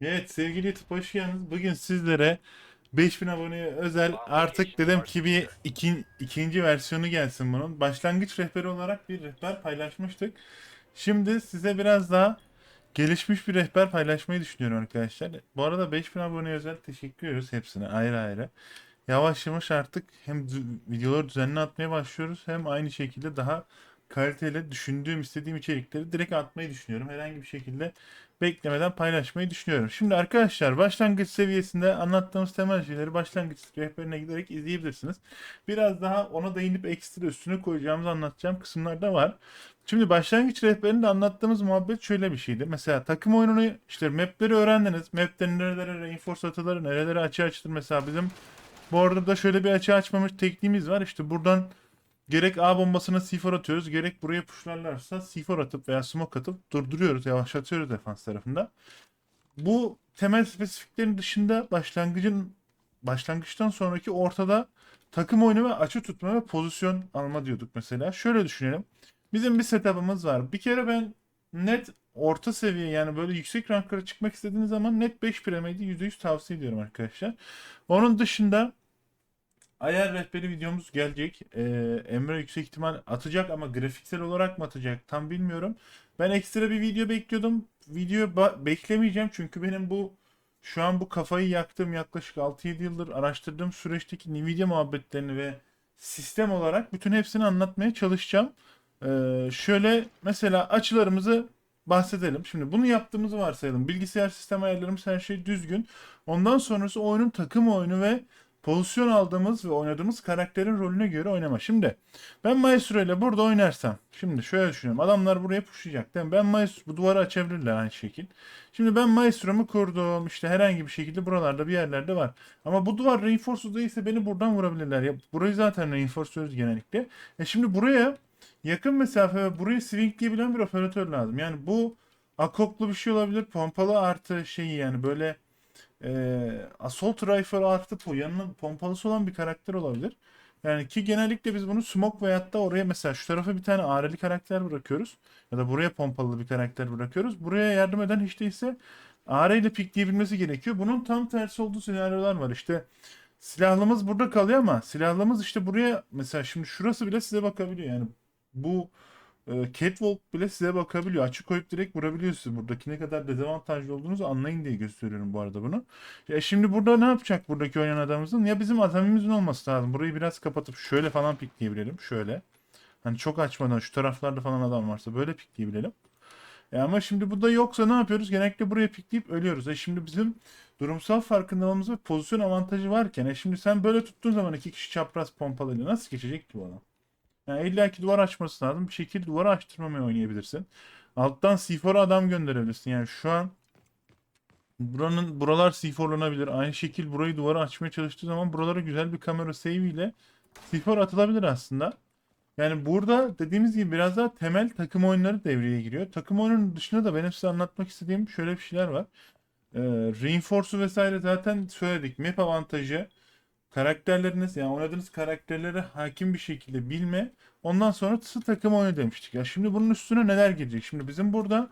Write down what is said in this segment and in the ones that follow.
Evet sevgili YouTube hoş geldiniz. Bugün sizlere 5000 aboneye özel artık dedim ki bir iki, ikinci versiyonu gelsin bunun. Başlangıç rehberi olarak bir rehber paylaşmıştık. Şimdi size biraz daha gelişmiş bir rehber paylaşmayı düşünüyorum arkadaşlar. Bu arada 5000 aboneye özel teşekkür ediyoruz hepsine ayrı ayrı. Yavaş yavaş artık hem videoları düzenli atmaya başlıyoruz hem aynı şekilde daha kaliteli düşündüğüm istediğim içerikleri direkt atmayı düşünüyorum. Herhangi bir şekilde beklemeden paylaşmayı düşünüyorum. Şimdi arkadaşlar başlangıç seviyesinde anlattığımız temel şeyleri başlangıç rehberine giderek izleyebilirsiniz. Biraz daha ona değinip ekstra üstüne koyacağımızı anlatacağım kısımlar da var. Şimdi başlangıç rehberinde anlattığımız muhabbet şöyle bir şeydi. Mesela takım oyununu işte mapleri öğrendiniz. Maplerin nerelere reinforce atılır, nerelere açı açılır. Mesela bizim bu arada da şöyle bir açı açmamış tekniğimiz var. İşte buradan Gerek A bombasına C4 atıyoruz, gerek buraya pushlarlarsa C4 atıp veya smoke atıp durduruyoruz, yavaşlatıyoruz defans tarafında. Bu temel spesifiklerin dışında başlangıcın başlangıçtan sonraki ortada takım oyunu ve açı tutma ve pozisyon alma diyorduk mesela. Şöyle düşünelim. Bizim bir setup'ımız var. Bir kere ben net orta seviye yani böyle yüksek ranklara çıkmak istediğiniz zaman net 5 piramidi %100 tavsiye ediyorum arkadaşlar. Onun dışında Ayar rehberi videomuz gelecek. Ee, Emre yüksek ihtimal atacak ama grafiksel olarak mı atacak tam bilmiyorum. Ben ekstra bir video bekliyordum. Video beklemeyeceğim çünkü benim bu şu an bu kafayı yaktığım yaklaşık 6-7 yıldır araştırdığım süreçteki Nvidia muhabbetlerini ve sistem olarak bütün hepsini anlatmaya çalışacağım. Ee, şöyle mesela açılarımızı bahsedelim. Şimdi bunu yaptığımızı varsayalım. Bilgisayar sistem ayarlarımız her şey düzgün. Ondan sonrası oyunun takım oyunu ve pozisyon aldığımız ve oynadığımız karakterin rolüne göre oynama. Şimdi ben Maestro ile burada oynarsam şimdi şöyle düşünüyorum. Adamlar buraya pushlayacak değil mi? Ben Maestro bu duvarı açabilirler aynı şekil. Şimdi ben Maestro'mu kurdum. İşte herhangi bir şekilde buralarda bir yerlerde var. Ama bu duvar reinforced değilse beni buradan vurabilirler. Ya burayı zaten reinforce'luyoruz genellikle. E şimdi buraya yakın mesafe ve burayı swingleyebilen bir operatör lazım. Yani bu akoplu bir şey olabilir. Pompalı artı şeyi yani böyle e, Assault Rifle artı po yanının pompalısı olan bir karakter olabilir. Yani ki genellikle biz bunu smoke veyahut da oraya mesela şu tarafa bir tane AR'li karakter bırakıyoruz. Ya da buraya pompalı bir karakter bırakıyoruz. Buraya yardım eden hiç değilse AR ile pikleyebilmesi gerekiyor. Bunun tam tersi olduğu senaryolar var. İşte silahlımız burada kalıyor ama silahlımız işte buraya mesela şimdi şurası bile size bakabiliyor. Yani bu e, Catwalk bile size bakabiliyor. Açık koyup direkt vurabiliyorsunuz. Buradaki ne kadar dezavantajlı olduğunuzu anlayın diye gösteriyorum bu arada bunu. Ya şimdi burada ne yapacak buradaki oynayan adamımızın? Ya bizim azamimizin olması lazım. Burayı biraz kapatıp şöyle falan pikleyebilelim. Şöyle. Hani çok açmadan şu taraflarda falan adam varsa böyle pikleyebilelim. E ama şimdi bu da yoksa ne yapıyoruz? Genellikle buraya pikleyip ölüyoruz. E şimdi bizim durumsal farkındalığımız ve pozisyon avantajı varken e şimdi sen böyle tuttuğun zaman iki kişi çapraz pompalıyla nasıl geçecek ki bu adam? Yani illa ki duvar açması lazım. Bir şekilde duvarı açtırmamaya oynayabilirsin. Alttan C4'a adam gönderebilirsin. Yani şu an buranın buralar C4'lanabilir. Aynı şekil burayı duvara açmaya çalıştığı zaman buralara güzel bir kamera save ile C4 atılabilir aslında. Yani burada dediğimiz gibi biraz daha temel takım oyunları devreye giriyor. Takım oyunun dışında da benim size anlatmak istediğim şöyle bir şeyler var. Ee, Reinforce'u vesaire zaten söyledik. Map avantajı, karakterleriniz yani oynadığınız karakterlere hakim bir şekilde bilme. Ondan sonra tısı takım oyunu demiştik. Ya şimdi bunun üstüne neler gelecek? Şimdi bizim burada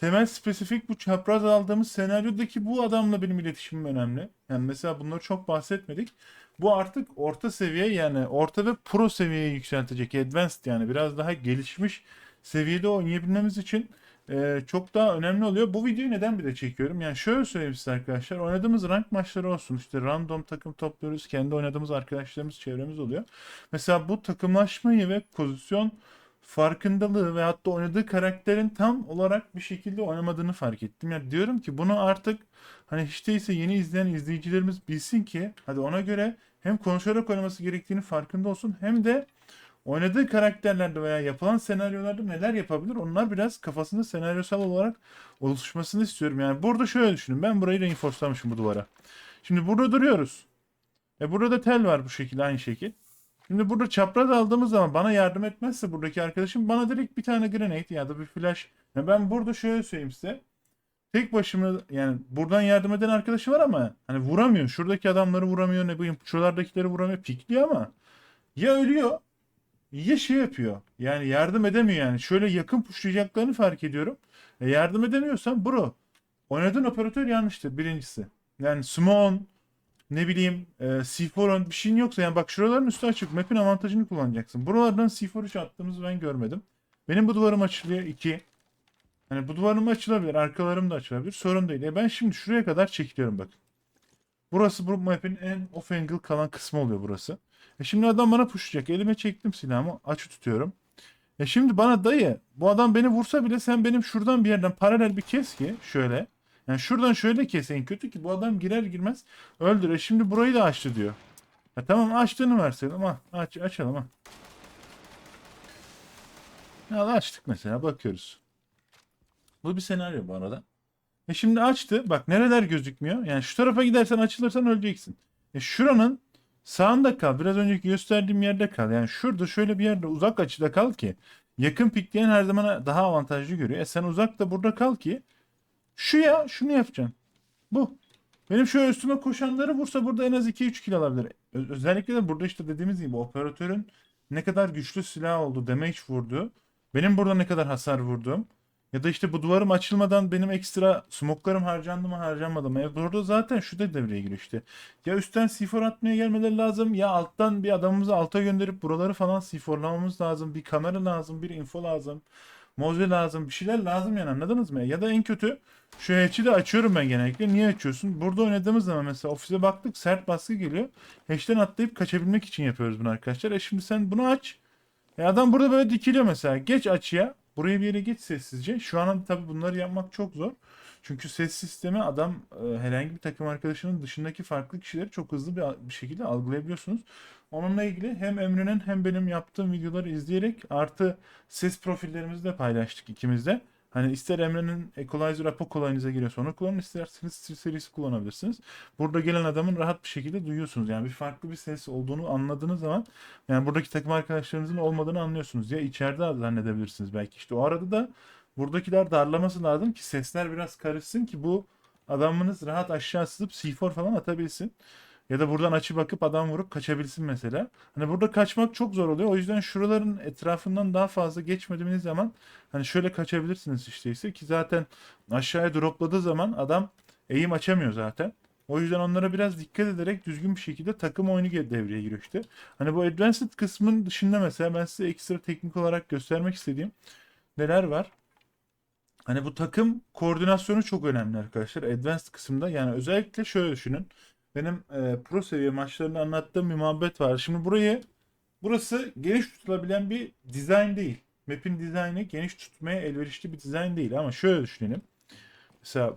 temel spesifik bu çapraz aldığımız senaryodaki bu adamla benim iletişimim önemli. Yani mesela bunları çok bahsetmedik. Bu artık orta seviye yani orta ve pro seviyeye yükseltecek. Advanced yani biraz daha gelişmiş seviyede oynayabilmemiz için e, çok daha önemli oluyor. Bu videoyu neden bir de çekiyorum? Yani şöyle söyleyeyim size arkadaşlar. Oynadığımız rank maçları olsun. İşte random takım topluyoruz. Kendi oynadığımız arkadaşlarımız, çevremiz oluyor. Mesela bu takımlaşmayı ve pozisyon farkındalığı ve hatta oynadığı karakterin tam olarak bir şekilde oynamadığını fark ettim. Yani diyorum ki bunu artık hani hiç değilse yeni izleyen izleyicilerimiz bilsin ki hadi ona göre hem konuşarak oynaması gerektiğini farkında olsun hem de oynadığı karakterlerde veya yapılan senaryolarda neler yapabilir onlar biraz kafasında senaryosal olarak oluşmasını istiyorum. Yani burada şöyle düşünün ben burayı reinforcelamışım bu duvara. Şimdi burada duruyoruz. E burada da tel var bu şekilde aynı şekil. Şimdi burada çapraz aldığımız zaman bana yardım etmezse buradaki arkadaşım bana direkt bir tane grenade ya da bir flash. Ya ben burada şöyle söyleyeyim size. Tek başıma yani buradan yardım eden arkadaşı var ama hani vuramıyor. Şuradaki adamları vuramıyor ne bileyim şuralardakileri vuramıyor. Pikliyor ama ya ölüyor ya şey yapıyor. Yani yardım edemiyor yani. Şöyle yakın pushlayacaklarını fark ediyorum. E yardım edemiyorsan bro Oynadığın operatör yanlıştır birincisi. Yani Smon, ne bileyim e, C4'un bir şeyin yoksa yani bak şuraların üstü açık. Map'in avantajını kullanacaksın. Buralardan C4 hiç attığımızı ben görmedim. Benim bu duvarım açılıyor 2. Hani bu duvarım açılabilir. Arkalarım da açılabilir. Sorun değil. E ben şimdi şuraya kadar çekiliyorum bakın. Burası bu map'in en off angle kalan kısmı oluyor burası. E şimdi adam bana pushlayacak. Elime çektim silahımı. Açı tutuyorum. E şimdi bana dayı bu adam beni vursa bile sen benim şuradan bir yerden paralel bir kes ki şöyle. Yani şuradan şöyle kes en kötü ki bu adam girer girmez öldür. E şimdi burayı da açtı diyor. Ya tamam açtığını verseydin ama aç, açalım ha. Ya açtık mesela bakıyoruz. Bu bir senaryo bu arada. E şimdi açtı. Bak nereler gözükmüyor. Yani şu tarafa gidersen açılırsan öleceksin. E şuranın sağında kal. Biraz önceki gösterdiğim yerde kal. Yani şurada şöyle bir yerde uzak açıda kal ki yakın pikleyen her zaman daha avantajlı görüyor. E sen uzakta burada kal ki şu ya şunu yapacaksın. Bu. Benim şöyle üstüme koşanları vursa burada en az 2-3 kill alabilir. Özellikle de burada işte dediğimiz gibi operatörün ne kadar güçlü silah oldu, damage vurdu. Benim burada ne kadar hasar vurdum. Ya da işte bu duvarım açılmadan benim ekstra smoklarım harcandı mı harcanmadı mı? E burada zaten şu da devreye giriyor işte. Ya üstten C4 atmaya gelmeleri lazım ya alttan bir adamımızı alta gönderip buraları falan C4'lamamız lazım. Bir kamera lazım, bir info lazım. Moze lazım, bir şeyler lazım yani anladınız mı? Ya da en kötü şu hatch'i de açıyorum ben genellikle. Niye açıyorsun? Burada oynadığımız zaman mesela ofise baktık sert baskı geliyor. Hatch'ten atlayıp kaçabilmek için yapıyoruz bunu arkadaşlar. E şimdi sen bunu aç. E adam burada böyle dikiliyor mesela. Geç açıya. Buraya bir yere geç sessizce. Şu an tabii bunları yapmak çok zor. Çünkü ses sistemi adam e, herhangi bir takım arkadaşının dışındaki farklı kişileri çok hızlı bir, bir şekilde algılayabiliyorsunuz. Onunla ilgili hem Emre'nin hem benim yaptığım videoları izleyerek artı ses profillerimizi de paylaştık ikimiz de. Hani ister Emre'nin Equalizer Apo kolayınıza giriyorsa onu kullanın isterseniz serisi kullanabilirsiniz. Burada gelen adamın rahat bir şekilde duyuyorsunuz. Yani bir farklı bir ses olduğunu anladığınız zaman yani buradaki takım arkadaşlarınızın olmadığını anlıyorsunuz. Ya içeride zannedebilirsiniz belki. İşte o arada da buradakiler darlaması lazım ki sesler biraz karışsın ki bu adamınız rahat aşağı sızıp C4 falan atabilsin. Ya da buradan açı bakıp adam vurup kaçabilsin mesela. Hani burada kaçmak çok zor oluyor. O yüzden şuraların etrafından daha fazla geçmediğiniz zaman hani şöyle kaçabilirsiniz işte ise ki zaten aşağıya dropladığı zaman adam eğim açamıyor zaten. O yüzden onlara biraz dikkat ederek düzgün bir şekilde takım oyunu devreye giriyor işte. Hani bu advanced kısmın dışında mesela ben size ekstra teknik olarak göstermek istediğim neler var? Hani bu takım koordinasyonu çok önemli arkadaşlar. Advanced kısımda yani özellikle şöyle düşünün. Benim e, pro seviye maçlarında anlattığım bir muhabbet var. Şimdi burayı burası geniş tutulabilen bir dizayn değil. Map'in dizaynı geniş tutmaya elverişli bir dizayn değil ama şöyle düşünelim. Mesela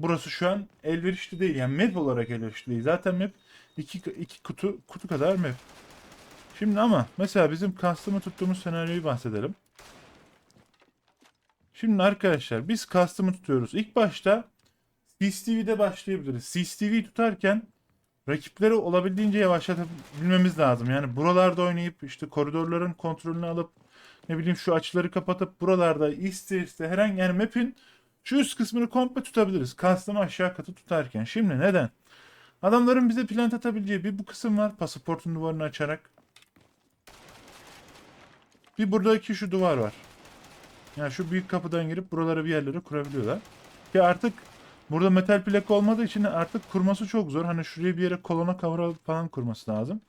burası şu an elverişli değil. Yani map olarak elverişli değil. Zaten map iki, iki kutu kutu kadar map. Şimdi ama mesela bizim custom'ı tuttuğumuz senaryoyu bahsedelim. Şimdi arkadaşlar biz custom'ı tutuyoruz. İlk başta CCTV'de başlayabiliriz. CCTV'yi tutarken rakipleri olabildiğince yavaşlatabilmemiz lazım. Yani buralarda oynayıp işte koridorların kontrolünü alıp ne bileyim şu açıları kapatıp buralarda iste iste herhangi yani map'in şu üst kısmını komple tutabiliriz. Custom'ı aşağı katı tutarken. Şimdi neden? Adamların bize plant atabileceği bir bu kısım var. Pasaportun duvarını açarak. Bir buradaki şu duvar var. Yani şu büyük kapıdan girip buralara bir yerlere kurabiliyorlar. Ki artık burada metal plak olmadığı için artık kurması çok zor. Hani şuraya bir yere kolona kavra falan kurması lazım.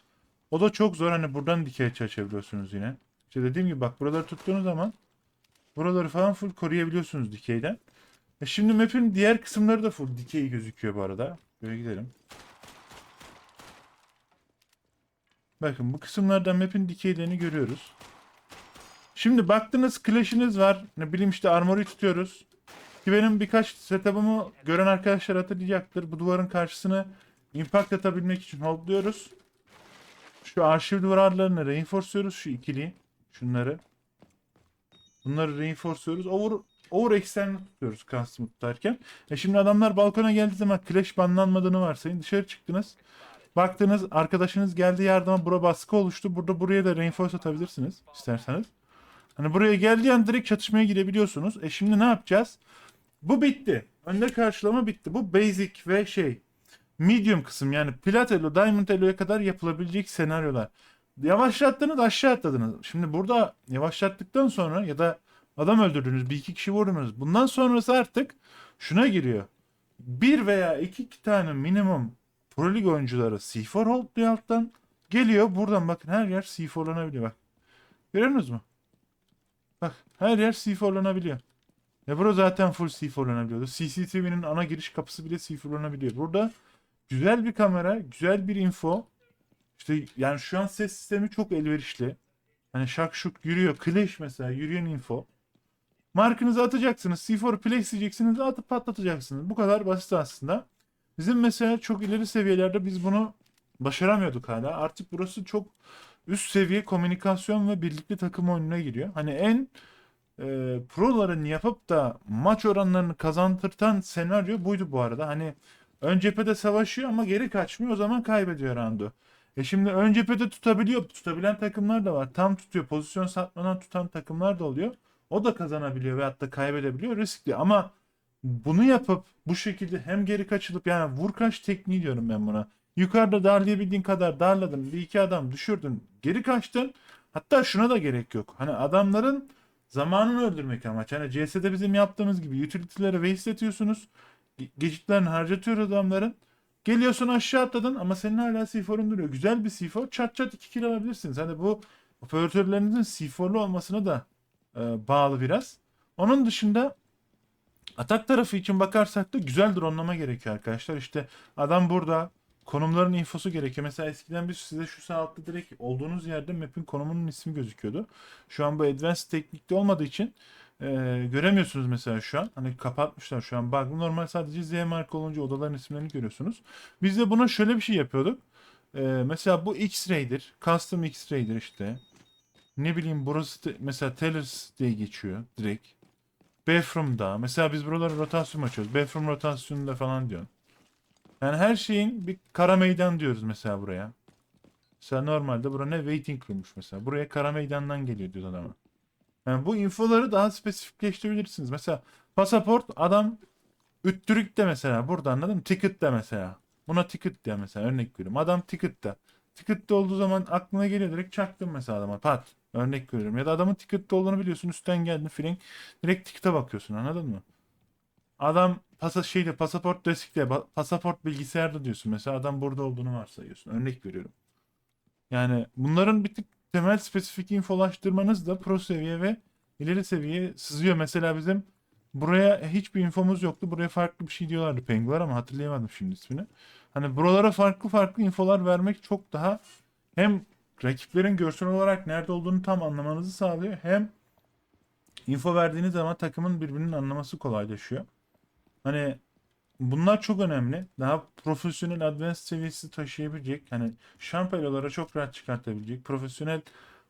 O da çok zor. Hani buradan dikey açı açabiliyorsunuz yine. İşte dediğim gibi bak buraları tuttuğunuz zaman buraları falan full koruyabiliyorsunuz dikeyden. E şimdi map'in diğer kısımları da full dikey gözüküyor bu arada. Böyle gidelim. Bakın bu kısımlardan map'in dikeylerini görüyoruz. Şimdi baktınız clash'iniz var. Ne bileyim işte armory tutuyoruz. Ki benim birkaç setup'ımı gören arkadaşlar hatırlayacaktır. Bu duvarın karşısını impact atabilmek için holdluyoruz. Şu arşiv duvarlarını reinforce'luyoruz şu ikiliyi. Şunları. Bunları reinforce'luyoruz. Over, over external tutuyoruz custom tutarken. E şimdi adamlar balkona geldiği zaman clash banlanmadığını varsayın. Dışarı çıktınız. Baktınız arkadaşınız geldi yardıma bura baskı oluştu. Burada buraya da reinforce atabilirsiniz isterseniz. Hani buraya geldiği an direkt çatışmaya girebiliyorsunuz. E şimdi ne yapacağız? Bu bitti. Önde karşılama bitti. Bu basic ve şey medium kısım yani plat elo, diamond elo'ya kadar yapılabilecek senaryolar. Yavaşlattınız aşağı atladınız. Şimdi burada yavaşlattıktan sonra ya da adam öldürdünüz bir iki kişi vurdunuz. Bundan sonrası artık şuna giriyor. bir veya iki, iki tane minimum Pro Lig oyuncuları C4 holdluyor alttan. Geliyor buradan bakın her yer C4'lanabiliyor bak. Görüyorsunuz mu? Bak her yer C4'lanabiliyor. E burada zaten full C4'lanabiliyordu. CCTV'nin ana giriş kapısı bile C4'lanabiliyor. Burada güzel bir kamera, güzel bir info. İşte yani şu an ses sistemi çok elverişli. Hani şak şuk yürüyor. Clash mesela yürüyen info. Markınızı atacaksınız. C4 play isteyeceksiniz. Atıp patlatacaksınız. Bu kadar basit aslında. Bizim mesela çok ileri seviyelerde biz bunu başaramıyorduk hala. Artık burası çok üst seviye komünikasyon ve birlikte takım oyununa giriyor. Hani en e, proların yapıp da maç oranlarını kazandırtan senaryo buydu bu arada. Hani ön cephede savaşıyor ama geri kaçmıyor o zaman kaybediyor roundu. E şimdi ön cephede tutabiliyor. Tutabilen takımlar da var. Tam tutuyor. Pozisyon satmadan tutan takımlar da oluyor. O da kazanabiliyor veyahut da kaybedebiliyor. Riskli ama bunu yapıp bu şekilde hem geri kaçılıp yani vur kaç tekniği diyorum ben buna. Yukarıda darlayabildiğin kadar darladın. Bir iki adam düşürdün. Geri kaçtın. Hatta şuna da gerek yok. Hani adamların zamanını öldürmek amaç. Hani CS'de bizim yaptığımız gibi utility'leri waste ediyorsunuz. Ge- Geçitlerini harcatıyor adamların. Geliyorsun aşağı atladın ama senin hala C4'un duruyor. Güzel bir C4. Çat çat 2 kill alabilirsiniz. Hani bu operatörlerinizin C4'lu olmasına da e, bağlı biraz. Onun dışında atak tarafı için bakarsak da güzel dronlama gerekiyor arkadaşlar. İşte adam burada konumların infosu gerekiyor. Mesela eskiden biz size şu sağ altta direkt olduğunuz yerde map'in konumunun ismi gözüküyordu. Şu an bu advanced teknikte olmadığı için e, göremiyorsunuz mesela şu an. Hani kapatmışlar şu an. Bug normal sadece Z marka olunca odaların isimlerini görüyorsunuz. Biz de buna şöyle bir şey yapıyorduk. E, mesela bu X-Ray'dir. Custom X-Ray'dir işte. Ne bileyim burası te- mesela Tellers diye geçiyor direkt. Bathroom'da. Mesela biz buraları rotasyon açıyoruz. Bathroom rotasyonunda falan diyorsun. Yani her şeyin bir kara meydan diyoruz mesela buraya. Mesela normalde bura ne? Waiting room'muş mesela. Buraya kara meydandan geliyor diyor adama. Yani bu infoları daha spesifikleştirebilirsiniz. Mesela pasaport adam üttürük de mesela burada anladın mı? Ticket de mesela. Buna ticket de mesela örnek veriyorum. Adam ticket de. Ticket de olduğu zaman aklına geliyor direkt çaktın mesela adama pat. Örnek veriyorum. Ya da adamın ticket de olduğunu biliyorsun. Üstten geldin filan. Direkt ticket'a bakıyorsun anladın mı? Adam pasa şeyde pasaport deskte pasaport bilgisayarda diyorsun. Mesela adam burada olduğunu varsayıyorsun. Örnek veriyorum. Yani bunların bir tık temel spesifik infolaştırmanız da pro seviye ve ileri seviyeye sızıyor. Mesela bizim buraya hiçbir infomuz yoktu. Buraya farklı bir şey diyorlardı Pengular ama hatırlayamadım şimdi ismini. Hani buralara farklı farklı infolar vermek çok daha hem rakiplerin görsel olarak nerede olduğunu tam anlamanızı sağlıyor. Hem info verdiğiniz zaman takımın birbirinin anlaması kolaylaşıyor. Hani bunlar çok önemli. Daha profesyonel advanced seviyesi taşıyabilecek. Hani şampiyonalara çok rahat çıkartabilecek. Profesyonel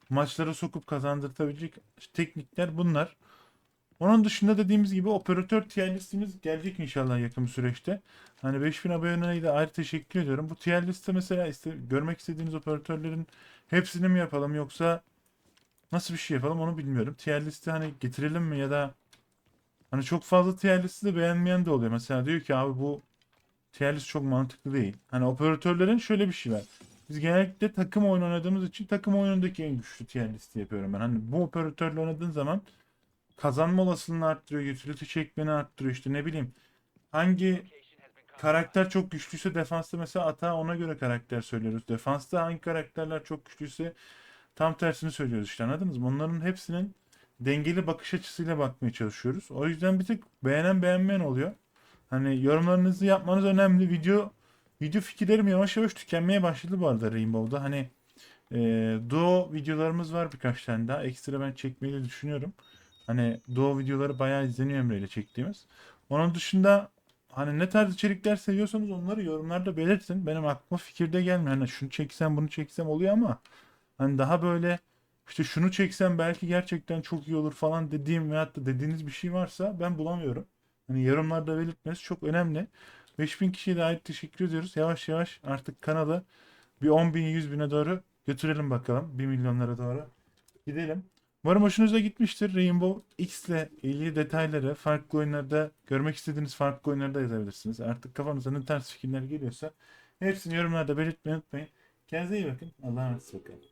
maçlara sokup kazandırtabilecek teknikler bunlar. Onun dışında dediğimiz gibi operatör tier listimiz gelecek inşallah yakın süreçte. Hani 5000 aboneye de ayrı teşekkür ediyorum. Bu tier liste mesela iste, görmek istediğiniz operatörlerin hepsini mi yapalım yoksa nasıl bir şey yapalım onu bilmiyorum. Tier liste hani getirelim mi ya da hani çok fazla tier listi de beğenmeyen de oluyor. Mesela diyor ki abi bu tier çok mantıklı değil. Hani operatörlerin şöyle bir şey var. Biz genellikle takım oyunu oynadığımız için takım oyunundaki en güçlü tier listi yapıyorum ben. Hani bu operatörle oynadığın zaman kazanma olasılığını arttırıyor, utility çekmeni arttırıyor işte ne bileyim. Hangi karakter çok güçlüyse defansta mesela ata ona göre karakter söylüyoruz. Defansta hangi karakterler çok güçlüyse tam tersini söylüyoruz işte anladınız mı? Onların hepsinin dengeli bakış açısıyla bakmaya çalışıyoruz. O yüzden bir tık beğenen beğenmeyen oluyor. Hani yorumlarınızı yapmanız önemli. Video video fikirlerim yavaş yavaş tükenmeye başladı bu arada Rainbow'da. Hani e, duo videolarımız var birkaç tane daha. Ekstra ben çekmeyi de düşünüyorum. Hani duo videoları bayağı izleniyor Emre ile çektiğimiz. Onun dışında hani ne tarz içerikler seviyorsanız onları yorumlarda belirtin. Benim aklıma fikirde gelmiyor. Hani şunu çeksem bunu çeksem oluyor ama hani daha böyle işte şunu çeksem belki gerçekten çok iyi olur falan dediğim veyahut da dediğiniz bir şey varsa ben bulamıyorum. Hani yorumlarda belirtmesi çok önemli. 5000 kişiye de ait teşekkür ediyoruz. Yavaş yavaş artık kanalı bir 10 bin 100 bine doğru götürelim bakalım. 1 milyonlara doğru gidelim. Umarım hoşunuza gitmiştir. Rainbow X ile ilgili detayları farklı oyunlarda görmek istediğiniz farklı oyunlarda yazabilirsiniz. Artık kafanıza ne tarz fikirler geliyorsa hepsini yorumlarda belirtmeyi unutmayın. Kendinize iyi bakın. Allah'a emanet olun.